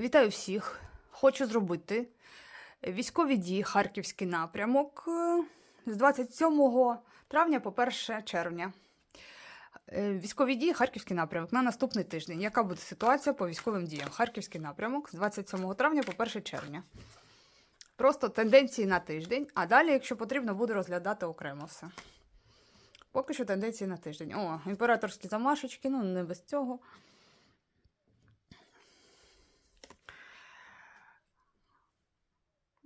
Вітаю всіх! Хочу зробити військові дії Харківський напрямок е, з 27 травня по 1 червня. Е, Військові дії Харківський напрямок на наступний тиждень. Яка буде ситуація по військовим діям? Харківський напрямок з 27 травня по 1 червня. Просто тенденції на тиждень, а далі, якщо потрібно, буду розглядати окремо все. Поки що тенденції на тиждень. О, імператорські замашечки, ну не без цього.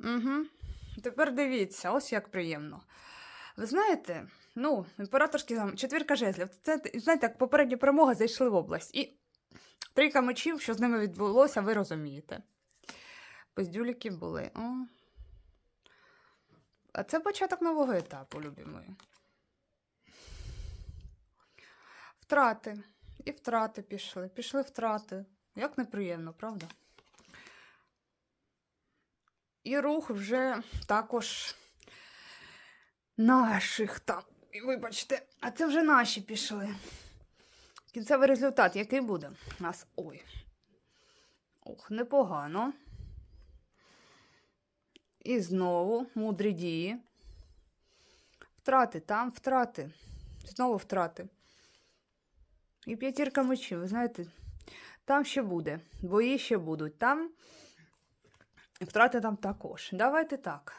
Угу. Тепер дивіться, ось як приємно. Ви знаєте, ну, імператорський зам... четвірка жезлів. Це, знаєте, як попередня перемога зайшли в область. І трійка мечів, що з ними відбулося, ви розумієте. Пиздюліки були. О. А це початок нового етапу, любі мої. Втрати. І втрати пішли. Пішли втрати. Як неприємно, правда? І рух вже також наших там. Вибачте, а це вже наші пішли. Кінцевий результат який буде? У нас. Ой. Ох, непогано. І знову мудрі дії. Втрати там, втрати. Знову втрати. І п'ятірка мечів, ви знаєте, там ще буде. Бої ще будуть. Там втрати там також. Давайте так.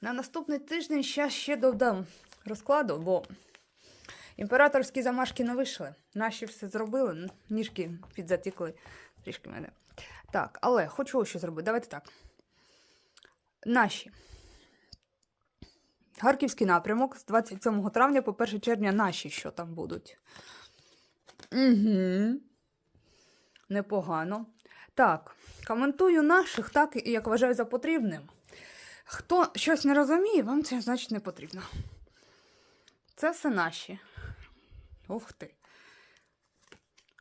На наступний тиждень ще, ще додам розкладу, бо імператорські замашки не вийшли. Наші все зробили, ніжки підзатікли трішки мене. Так, але хочу що зробити. Давайте так. Наші. Харківський напрямок з 27 травня по 1 червня наші що там будуть. Угу. Непогано. Так, коментую наших, так як вважаю за потрібним. Хто щось не розуміє, вам це значить не потрібно. Це все наші. Ух ти.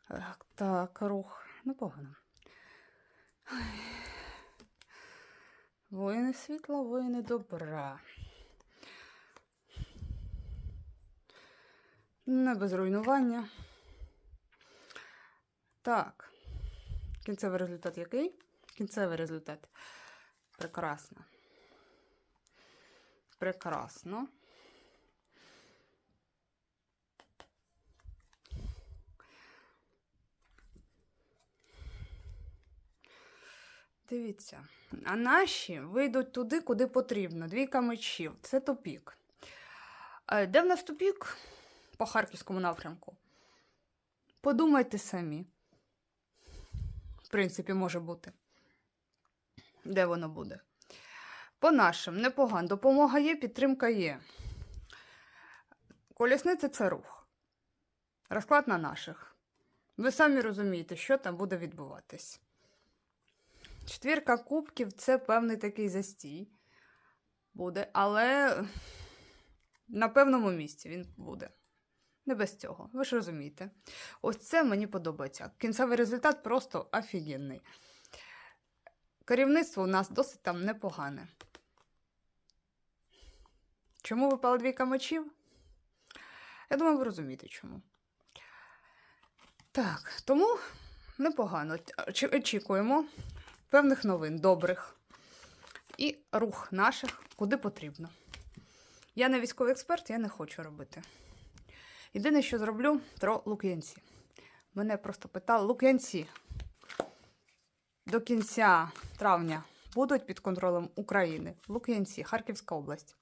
Так, так, рух. Непогано. Ой. Воїни світла, воїни добра. Не без руйнування. Так. Кінцевий результат який? Кінцевий результат. Прекрасно. Прекрасно. Дивіться. А наші вийдуть туди, куди потрібно. Двійка мечів. Це тупік. Е, Де в нас тупік по харківському напрямку? Подумайте самі. В принципі, може бути. Де воно буде? По нашим, непогано. Допомога є, підтримка є. Колісниця це рух. Розклад на наших. Ви самі розумієте, що там буде відбуватись. Четвірка кубків це певний такий застій буде, але на певному місці він буде. Не без цього, ви ж розумієте. Ось це мені подобається. Кінцевий результат просто офігенний. Керівництво у нас досить там непогане. Чому випала двійка мечів? Я думаю, ви розумієте чому. Так, тому непогано. Очікуємо певних новин, добрих. І рух наших куди потрібно. Я не військовий експерт, я не хочу робити. Єдине, що зроблю, про Лук'янці. Мене просто питали, Лук'янці до кінця травня будуть під контролем України. Лук'янці, Харківська область.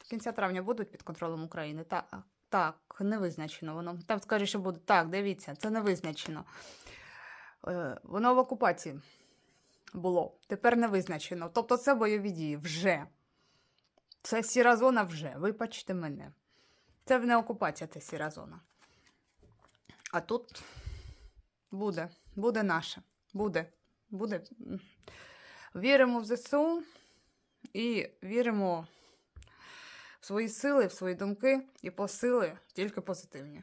До кінця травня будуть під контролем України. Так, так, не визначено воно. Там скаже, що буде. Так, дивіться, це не визначено. Е, Воно в окупації було. Тепер не визначено. Тобто це бойові дії вже. Це сіра зона вже. Вибачте мене. Це не окупація, це сіра зона. А тут буде, буде наше. Буде. Буде. Віримо в ЗСУ і віримо в свої сили, в свої думки і посили тільки позитивні.